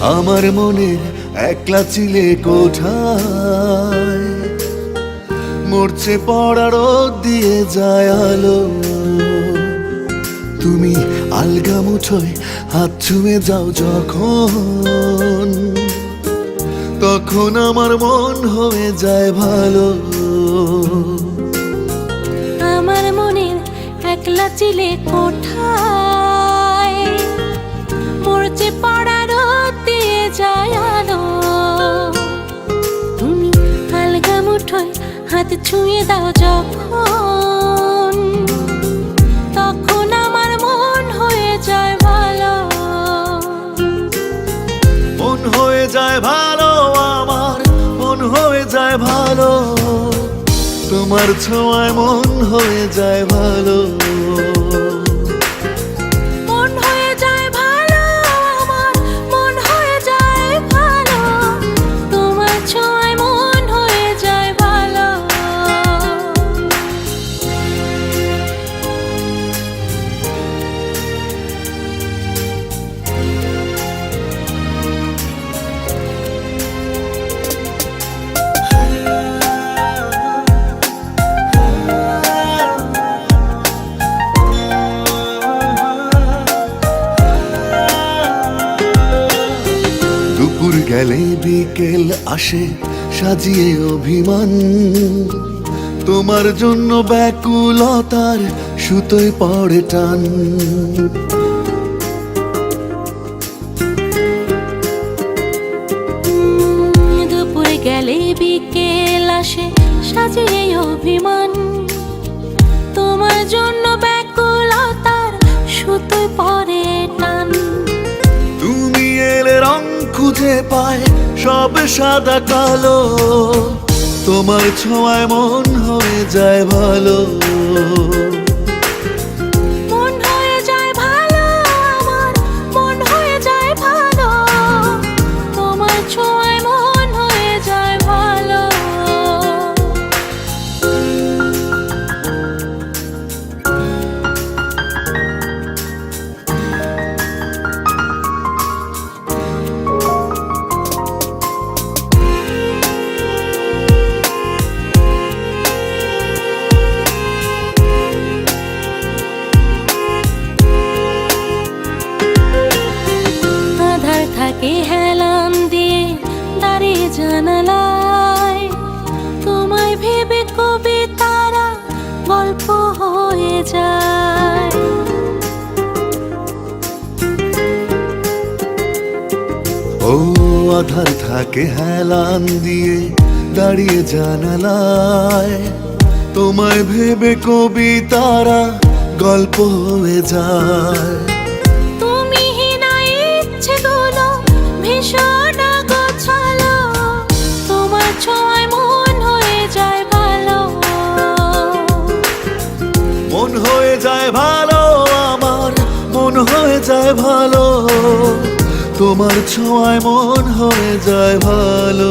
আমার মনের একলা চিলে কোঠায়। মরছে পড়া রোদ দিয়ে যায় আলো। তুমি আলগা মুঠোয় হাত ছুঁয়ে যাও যখন। তখন আমার মন হয়ে যায় ভালো। আমার মনের একলা চিলে কোঠায়। হাত ছুঁয়ে দাও যখন, তখন আমার মন হয়ে যায় ভালো। মন হয়ে যায় ভালো, আমার মন হয়ে যায় ভালো। তোমার ছোঁয়ায় মন হয়ে যায় ভালো। দুপুর গেলে বিকেল আসে, সাজিয়ে অভিমান। তোমার জন্য ব্যাকুলতার সুতোয় পড়ে টান। দুপুর গেলে বিকেল আসে, সাজিয়ে অভিমান। তোমার জন্য খুঁজে পায় সব সাদা কালো। তোমার ছোঁয়ায় মন হয়ে যায় ভালো। ও আধার থাকে হেলান দিয়ে দাঁড়িয়ে জানালায়। তোমায় ভেবে কবিতারা গল্প হয়ে যায়। তুমি হিনা ইচ্ছেগুলো ভীষণ গোছালো। তোমার ছোঁয়ায় মন হয়ে যায় ভালো। মন হয়ে যায় ভালো আমার মন হয়ে যায় ভালো। তোমার ছোঁয়ায় মন হয়ে যায় ভালো।